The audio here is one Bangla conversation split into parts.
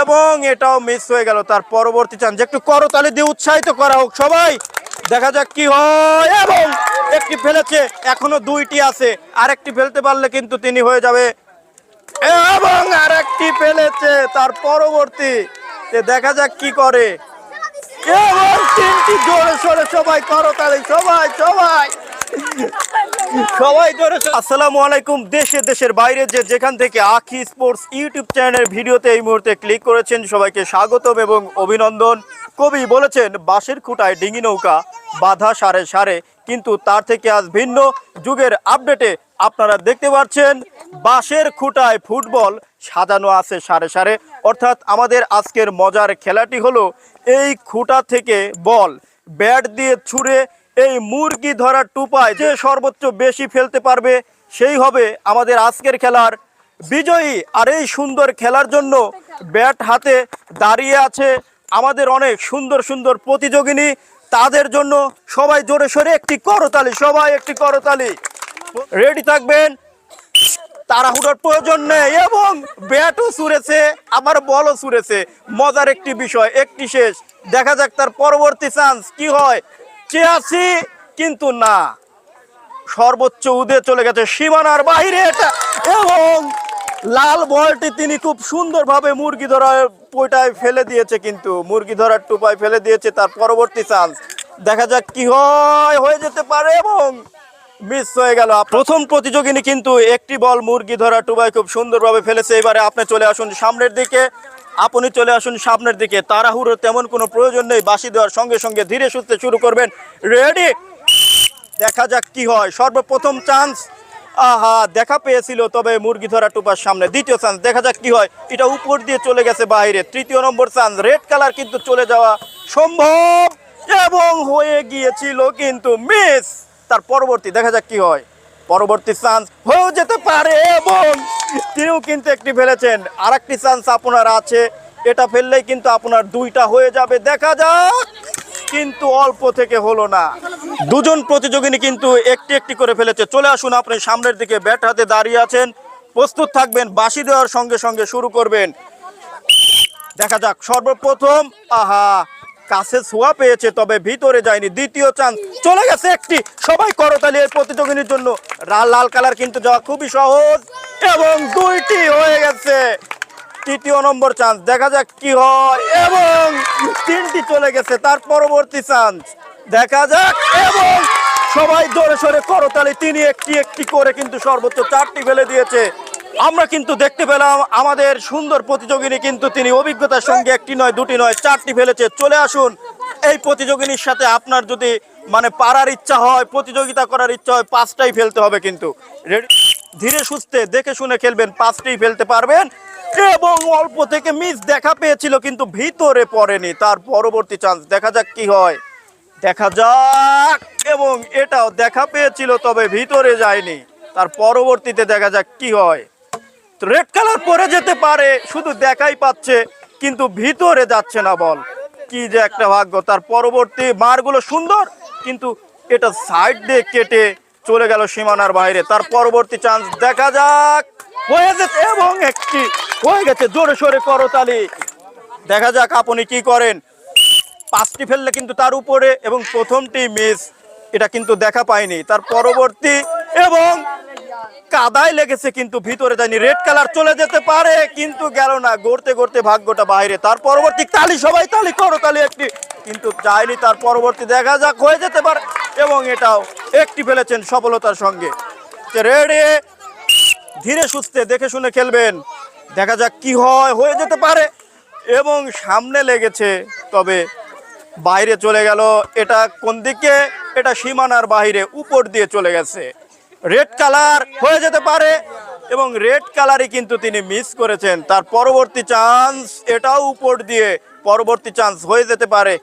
এবং এটাও মিস হয়ে গেল। তার পরবর্তী চান যে একটু করতালি দিয়ে উৎসাহিত করা হোক সবাই। দেখা যাক কি হয়। এবং একটি ফেলেছে, এখনও দুইটি আছে। আরেকটি ফেলতে পারলে কিন্তু তিনি হয়ে যাবে। এবং আরেকটি ফেলেছে তার পরবর্তী। দেখা যাক কি করে। এবং তিনটি জোরে সোরে সবাই, করতালি। সবাই সবাই। সবাই সোরে- আসসালামু আলাইকুম। দেশে দেশের বাইরে যে যেখান থেকে আখি স্পোর্টস ইউটিউব চ্যানেলের ভিডিওতে এই মুহূর্তে ক্লিক করেছেন, সবাইকে স্বাগতম এবং অভিনন্দন। কবি বলেছেন, বাঁশের খুঁটায় ডিঙি নৌকা, বাধা সারে সারে, কিন্তু তার থেকে আজ ভিন্ন। যুগের আপডেটে আপনারা দেখতে পাচ্ছেন, বাঁশের খুঁটায় ফুটবল সাজানো আছে সারে সারে। অর্থাৎ আমাদের আজকের মজার খেলাটি হলো, এই খুঁটা থেকে বল, ব্যাট দিয়ে ছুঁড়ে এই মুরগি ধরার টুপায় যে সর্বোচ্চ বেশি ফেলতে পারবে, সেই হবে আমাদের আজকের খেলার বিজয়ী আর এই সুন্দর খেলার জন্য ব্যাট হাতে দাঁড়িয়ে আছে আমাদের অনেক সুন্দর সুন্দর প্রতিযোগিনী। তাদের জন্য সবাই জোরে সোরে একটি করতালি, সবাই একটি করতালি। রেডি থাকবেন? তাড়াহুড়োর প্রয়োজন নেই এবং ব্যাটও ছুঁড়েছে আবার বলও ছুঁড়েছে মজার একটি বিষয়, একটি শেষ। দেখা যাক তার পরবর্তী চান্স কি হয়। চেয়াছি কিন্তু না। সর্বোচ্চ উদে চলে গেছে সীমানার বাইরে এটা। এবং লাল বলটি তিনি খুব সুন্দরভাবে মুরগি ধরার পোটায় ফেলে দিয়েছে কিন্তু, মুরগি ধরার টুপায় ফেলে দিয়েছে তার পরবর্তী চান্স। দেখা যাক কি হয়, হয়ে যেতে পারে এবং মিস হয়ে গেল। প্রথম প্রতিযোগিনী কিন্তু একটি বল মুরগি ধরা টুবাই খুব সুন্দরভাবে ফেলেছে। এবারে আপনি চলে আসুন সামনের দিকে। আপনি চলে আসুন সামনের দিকে। তাড়াহুড়োর তেমন কোনো প্রয়োজন নেই। বাসি দেওয়ার সঙ্গে সঙ্গে ধীরে সুস্থে শুরু করবেন। রেডি দেখা যাক কি হয়। সর্বপ্রথম চান্স আহা, দেখা পেয়েছিল, তবে মুরগি ধরা টুপার সামনে। দ্বিতীয় চান্স দেখা যাক কি হয়। এটা উপর দিয়ে চলে গেছে বাইরে। তৃতীয় নম্বর চান্স রেড কালার কিন্তু চলে যাওয়া সম্ভব এবং হয়ে গিয়েছিল কিন্তু মিস তার পরবর্তী, দেখা যাক কি হয়। পরবর্তী চান্স হয়েও যেতে পারে এবং তিনিও কিন্তু একটি ফেলেছেন। আর একটি চান্স আপনার আছে। এটা ফেললেই কিন্তু আপনার দুইটা হয়ে যাবে। দেখা যাক, কিন্তু অল্প থেকে হলো না। দুজন প্রতিযোগিনী কিন্তু একটি একটি করে ফেলেছে। চলে আসুন আপনি সামনের দিকে। ব্যাট হাতে দাঁড়িয়ে আছেন। প্রস্তুত থাকবেন। বাঁশি দেওয়ার সঙ্গে সঙ্গে শুরু করবেন। দেখা যাক, সর্বপ্রথম, আহা! কাছে ছোঁয়া পেয়েছে, তবে ভিতরে যায়নি। দ্বিতীয় চান্স চলে গেছে একটি। সবাই করতালি এই প্রতিযোগিনীর জন্য। লাল কালার কিন্তু যাওয়া খুবই সহজ, এবং দুইটি হয়ে গেছে। তৃতীয় নম্বর চান্স দেখা যাক কি হয়, এবং তিনটি চলে গেছে, তার পরবর্তী চান্স দেখা যাক, এবং সবাই জোরে সরে করতালি। তিনি একটি একটি করে কিন্তু সর্বোচ্চ চারটি ফেলে দিয়েছে। আমরা কিন্তু দেখতে পেলাম আমাদের সুন্দর প্রতিযোগিনী কিন্তু তিনি অভিজ্ঞতার সঙ্গে একটি নয়, দুটি নয়, চারটি ফেলেছে। চলে আসুন, এই প্রতিযোগিনীর সাথে আপনার যদি মানে পারার ইচ্ছা হয়, প্রতিযোগিতা করার ইচ্ছা হয়, পাঁচটাই ফেলতে হবে কিন্তু। ধীরে সুস্থে দেখে শুনে খেলবেন, পাঁচটাই ফেলতে পারবেন। এবং অল্প থেকে মিস দেখা পেয়েছিল কিন্তু ভিতরে পড়েনি, তার পরবর্তী চান্স দেখা যাক কি হয়। দেখা যাক, এবং এটাও দেখা পেয়েছিল, তবে ভিতরে যায়নি। তার পরবর্তীতে দেখা যাক কি হয়। রেড কালার পরে যেতে পারে, শুধু দেখাই পাচ্ছে, কিন্তু ভিতরে যাচ্ছে না বল। কি যে একটা ভাগ্য, তার পরবর্তী মারগুলো সুন্দর, কিন্তু এটা সাইড দিয়ে কেটে চলে গেল সীমানার বাইরে। তার পরবর্তী চান্স দেখা যাক। হয়ে যেতে এবং একটি, হয়ে গেছে, জোরে সোরে করতালি। দেখা যাক আপনি কি করেন। পাঁচটি ফেললে কিন্তু তার উপরে এবং প্রথমটি মিস এটা কিন্তু দেখা পায়নি। তার পরবর্তী এবং কাদায় লেগেছে কিন্তু ভিতরে যায়নি রেড কালার চলে যেতে পারে, কিন্তু গেল না। গড়তে গড়তে ভাগ্যটা বাইরে। তার পরবর্তী তালি সবাই তালি করো তালি একটি। কিন্তু যায়নি তার পরবর্তী দেখা যাক, হয়ে যেতে পারে। এবং এটাও একটি ফেলেছেন সফলতার সঙ্গে। রেডি ধীরে সুস্থে দেখে শুনে খেলবেন। দেখা যাক কি হয়, হয়ে যেতে পারে। এবং সামনে লেগেছে, তবে বাইরে চলে গেল। এটা কোন দিকে? এটা সীমানার বাইরে, উপর দিয়ে চলে গেছে। রেড কালার হয়ে যেতে পারে এবং রেড কালারই কিন্তু তিনি মিস করেছেন। তার পরবর্তী চান্স এটাও উপর দিয়ে পরবর্তী চান্স হয়ে যেতে পারে।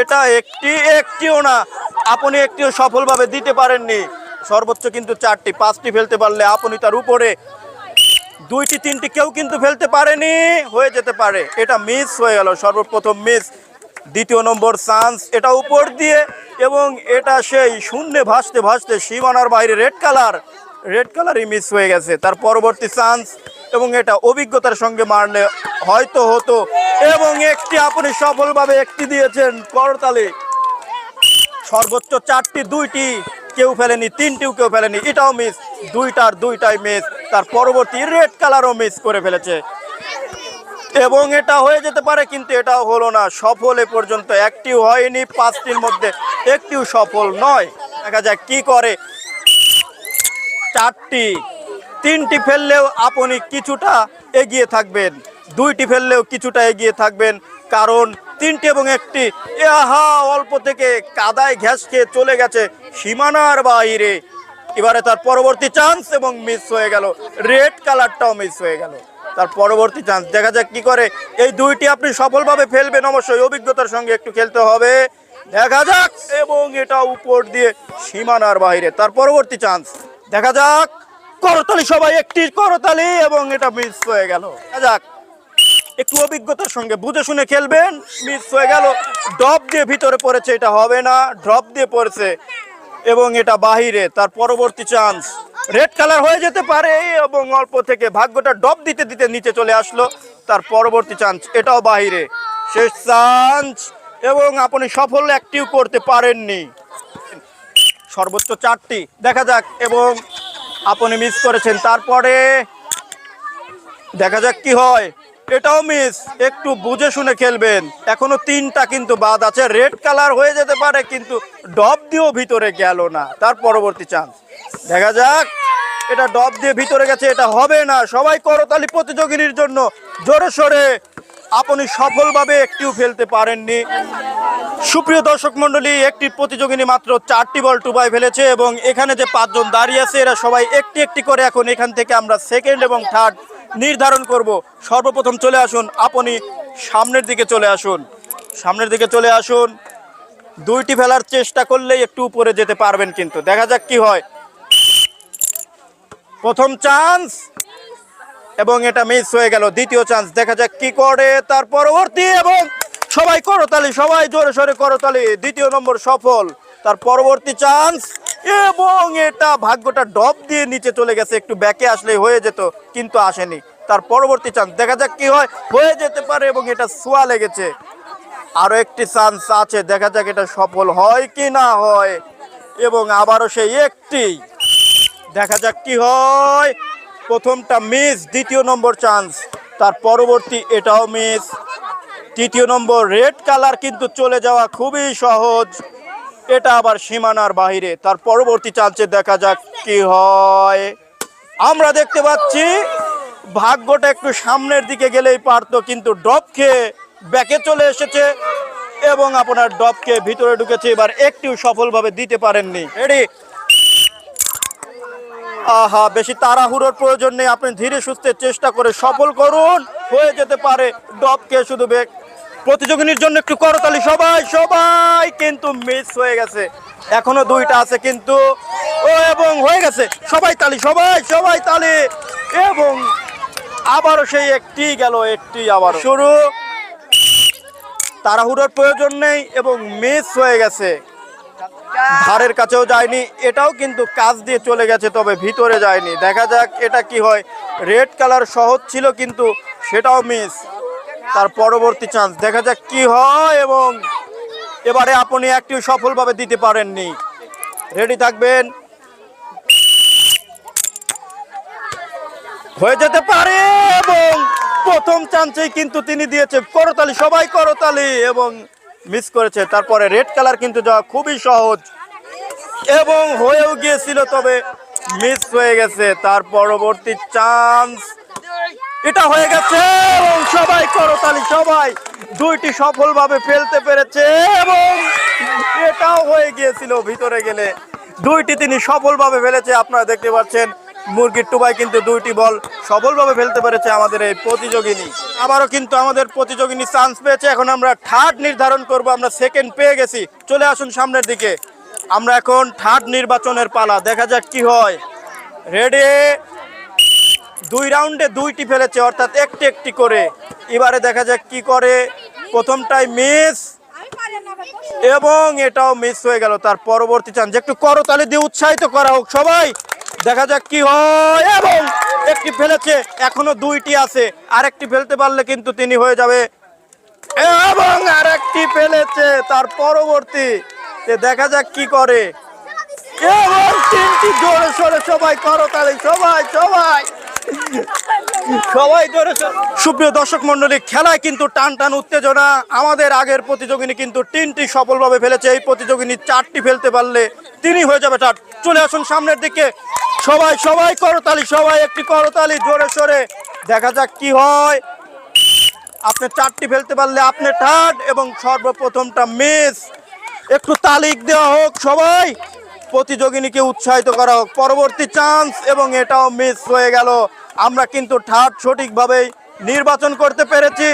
এটা একটি একটিও না, আপনি একটিও সফলভাবে দিতে পারেননি। সর্বোচ্চ কিন্তু চারটি, পাঁচটি ফেলতে পারলে আপনি তার উপরে দুইটি, তিনটি কেউ কিন্তু ফেলতে পারেনি, হয়ে যেতে পারে। এটা মিস হয়ে গেল, সর্বপ্রথম মিস দ্বিতীয় নম্বর চান্স, এটা উপর দিয়ে এবং এটা সেই শূন্যে ভাসতে ভাসতে সীমানার বাইরে রেড কালার, রেড কালারই মিস হয়ে গেছে। তার পরবর্তী চান্স এবং এটা অভিজ্ঞতার সঙ্গে মারলে হয়তো হতো এবং একটি আপনি সফলভাবে একটি দিয়েছেন করতালি। সর্বোচ্চ চারটি, দুইটি, কেউ ফেলেনি, তিনটিও কেউ ফেলেনি, এটাও মিস দুইটার দুইটাই মিস তার পরবর্তী রেড কালারও মিস করে ফেলেছে। এবং এটা হয়ে যেতে পারে, কিন্তু এটাও হলো না। সফল এ পর্যন্ত একটিও হয়নি, পাঁচটির মধ্যে একটিও সফল নয়। দেখা যাক কি করে। চারটি, তিনটি ফেললেও আপনি কিছুটা এগিয়ে থাকবেন। দুইটি ফেললেও কিছুটা এগিয়ে থাকবেন, কারণ তিনটি এবং একটি আহা, অল্প থেকে কাদায় ঘ্যাস খেয়ে চলে গেছে সীমানার বাইরে। এবারে তার পরবর্তী চান্স এবং মিস হয়ে গেল। রেড কালারটাও মিস হয়ে গেল। তার পরবর্তী চান্স দেখা যাক কি করে। এই দুইটি আপনি সফলভাবে ফেলবেন অবশ্যই। অভিজ্ঞতার সঙ্গে একটু খেলতে হবে। দেখা যাক। এবং এটা উপর দিয়ে সীমানার বাইরে। তার পরবর্তী চান্স দেখা যাক। করতালি সবাই, একটি করতালি এবং এটা মিস হয়ে গেল। দেখা যাক। একটু অভিজ্ঞতার সঙ্গে বুঝে শুনে খেলবেন। মিস হয়ে গেল। ড্রপ দিয়ে ভিতরে পড়েছে, এটা হবে না। ড্রপ দিয়ে পড়েছে। এবং এটা বাহিরে। তার পরবর্তী চান্স রেড কালার হয়ে যেতে পারে এবং অল্প থেকে ভাগ্যটা ডপ দিতে দিতে নিচে চলে আসলো। তার পরবর্তী চান্স এটাও বাহিরে। শেষ চান্স এবং আপনি সফল একটিও করতে পারেননি। সর্বোচ্চ চারটি, দেখা যাক, এবং আপনি মিস করেছেন। তারপরে দেখা যাক কি হয়। এটাও মিস একটু বুঝে শুনে খেলবেন। এখনও তিনটা কিন্তু বাদ আছে। রেড কালার হয়ে যেতে পারে, কিন্তু ডব দিয়েও ভিতরে গেল না। তার পরবর্তী চান্স দেখা যাক, এটা ডব দিয়ে ভিতরে গেছে, এটা হবে না। সবাই করতালি প্রতিযোগিনীর জন্য জোরে সোরে। আপনি সফলভাবে একটিও ফেলতে পারেননি। সুপ্রিয় দর্শক মন্ডলী একটি প্রতিযোগিনী মাত্র চারটি বল টুবাই ফেলেছে এবং এখানে যে পাঁচজন দাঁড়িয়ে আছে, এরা সবাই একটি একটি করে এখন এখান থেকে আমরা সেকেন্ড এবং থার্ড নির্ধারণ করব। সর্বপ্রথম চলে আসুন, আপনি সামনের দিকে চলে আসুন। সামনের দিকে চলে আসুন। দুইটি ফেলার চেষ্টা করলেই একটু উপরে যেতে পারবেন কিন্তু। দেখা যাক কি হয়। প্রথম চান্স এবং এটা মিস হয়ে গেল। দ্বিতীয় চান্স, দেখা যাক কি করে। তার পরবর্তী এবং সবাই করতালি, সবাই জোরে সোরে করতালি। দ্বিতীয় নম্বর সফল, তার পরবর্তী চান্স এবং এটা ভাগ্যটা ডব দিয়ে নিচে চলে গেছে। একটু ব্যাকে আসলে হয়ে যেত, কিন্তু আসেনি। তার পরবর্তী চান্স, দেখা যাক কি হয়। হয়ে যেতে পারে এবং এটা সোয়া লেগেছে। আরও একটি চান্স আছে, দেখা যাক এটা সফল হয় কি না হয়। এবং আবারও সেই একটি দেখা যাক কি হয়। প্রথমটা মিস দ্বিতীয় নম্বর চান্স তার পরবর্তী এটাও মিস তৃতীয় নম্বর রেড কালার কিন্তু চলে যাওয়া খুবই সহজ। এটা আবার সীমানার বাইরে তার পরবর্তী চান্সে দেখা যাক কি হয়। আমরা দেখতে পাচ্ছি, ভাগ্যটা একটু সামনের দিকে গেলেই পারতো, কিন্তু ডপ খেয়ে ব্যাকে চলে এসেছে এবং আপনার ডপকে ভিতরে ঢুকেছে, এবার একটিও সফলভাবে দিতে পারেননি। রেডি আহা, বেশি তাড়াহুড়োর প্রয়োজন নেই। আপনি ধীরে সুস্থে চেষ্টা করে সফল করুন। হয়ে যেতে পারে ডবকে শুধু বেগ। প্রতিযোগিনীর জন্য একটু করতালি সবাই সবাই কিন্তু মিস হয়ে গেছে। এখনও দুইটা আছে কিন্তু ও এবং হয়ে গেছে। সবাই তালি, সবাই সবাই তালি। এবং আবারও সেই একটি গেল, একটি আবার শুরু। তাড়াহুড়োর প্রয়োজন নেই এবং মিস হয়ে গেছে। ধারের কাছেও যায়নি, এটাও কিন্তু কাজ দিয়ে চলে গেছে, তবে ভিতরে যায়নি। দেখা যাক এটা কি হয়। রেড কালার সহজ ছিল কিন্তু সেটাও মিস তার পরবর্তী চান্স দেখা যাক কি হয় এবং এবারে আপনি একটিও সফলভাবে দিতে পারেননি। রেডি থাকবেন? হয়ে যেতে পারে এবং প্রথম চান্সেই কিন্তু তিনি দিয়েছে করতালি, সবাই করতালি এবং মিস করেছে। তারপরে রেড কালার কিন্তু যাওয়া খুবই সহজ। এবং হয়েও গিয়েছিল, তবে মিস হয়ে গেছে। তার পরবর্তী চান্স এটা হয়ে গেছে এবং সবাই করতালি, সবাই দুইটি সফলভাবে ফেলতে পেরেছে এবং এটাও হয়ে গিয়েছিল ভিতরে গেলে। দুইটি তিনি সফলভাবে ফেলেছে, আপনারা দেখতে পাচ্ছেন। মুরগির টুবাই কিন্তু দুইটি বল সফলভাবে ফেলতে পেরেছে আমাদের এই প্রতিযোগিনী। আবারও কিন্তু আমাদের প্রতিযোগিনী চান্স পেয়েছে। এখন আমরা থার্ড নির্ধারণ করব। আমরা সেকেন্ড পেয়ে গেছি। চলে আসুন সামনের দিকে। আমরা এখন থার্ড নির্বাচনের পালা। দেখা যাক কি হয়। রেডি দুই রাউন্ডে দুইটি ফেলেছে, অর্থাৎ একটি একটি করে। এবারে দেখা যাক কি করে। প্রথমটাই মিস এবং এটাও মিস হয়ে গেল। তার পরবর্তী চান্স একটু করতালি দিয়ে উৎসাহিত করা হোক সবাই। দেখা যাক কি হয়। এবং একটি ফেলেছে, এখনও দুইটি আছে। আরেকটি ফেলতে পারলে কিন্তু তিনি হয়ে যাবে। এবং আরেকটি ফেলেছে তার পরবর্তী। দেখা যাক কি করে। এবং তিনটি জোরে সোরে সবাই করতালি সবাই সবাই। সবাই জোরে সুপ্রিয় দর্শক মন্ডলী খেলায় কিন্তু টান টান উত্তেজনা। আমাদের আগের প্রতিযোগিনী কিন্তু তিনটি সফলভাবে ফেলেছে। এই প্রতিযোগিনী চারটি ফেলতে পারলে তিনি হয়ে যাবে চার চলে আসুন সামনের দিকে। সবাই সবাই করতালি, সবাই একটি করতালি, জোরে সোরে। দেখা যাক কি হয়। আপনি চারটি ফেলতে পারলে আপনি থার্ড এবং সর্বপ্রথমটা মিস একটু তালিক দেওয়া হোক সবাই। প্রতিযোগিনীকে উৎসাহিত করা হোক। পরবর্তী চান্স এবং এটাও মিস হয়ে গেল। আমরা কিন্তু থার্ড সঠিকভাবেই নির্বাচন করতে পেরেছি।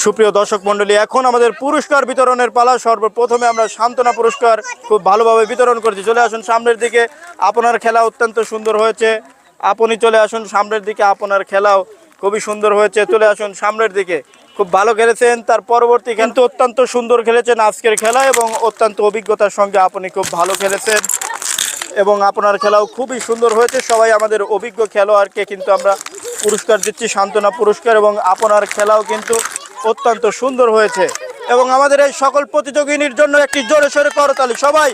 সুপ্রিয় দর্শক মণ্ডলী, এখন আমাদের পুরস্কার বিতরণের পালা। সর্বপ্রথমে আমরা সান্ত্বনা পুরস্কার খুব ভালোভাবে বিতরণ করছি। চলে আসুন সামনের দিকে। আপনার খেলা অত্যন্ত সুন্দর হয়েছে। আপনি চলে আসুন সামনের দিকে। আপনার খেলাও খুবই সুন্দর হয়েছে। চলে আসুন সামনের দিকে। খুব ভালো খেলেছেন। তার পরবর্তী কিন্তু অত্যন্ত সুন্দর খেলেছেন আজকের খেলা এবং অত্যন্ত অভিজ্ঞতার সঙ্গে আপনি খুব ভালো খেলেছেন। এবং আপনার খেলাও খুবই সুন্দর হয়েছে। সবাই আমাদের অভিজ্ঞ খেলোয়াড়কে কিন্তু আমরা পুরস্কার দিচ্ছি, সান্ত্বনা পুরস্কার। এবং আপনার খেলাও কিন্তু অত্যন্ত সুন্দর হয়েছে। এবং আমাদের এই সকল প্রতিযোগিনীর জন্য একটি জোরে সোরে করতালি। সবাই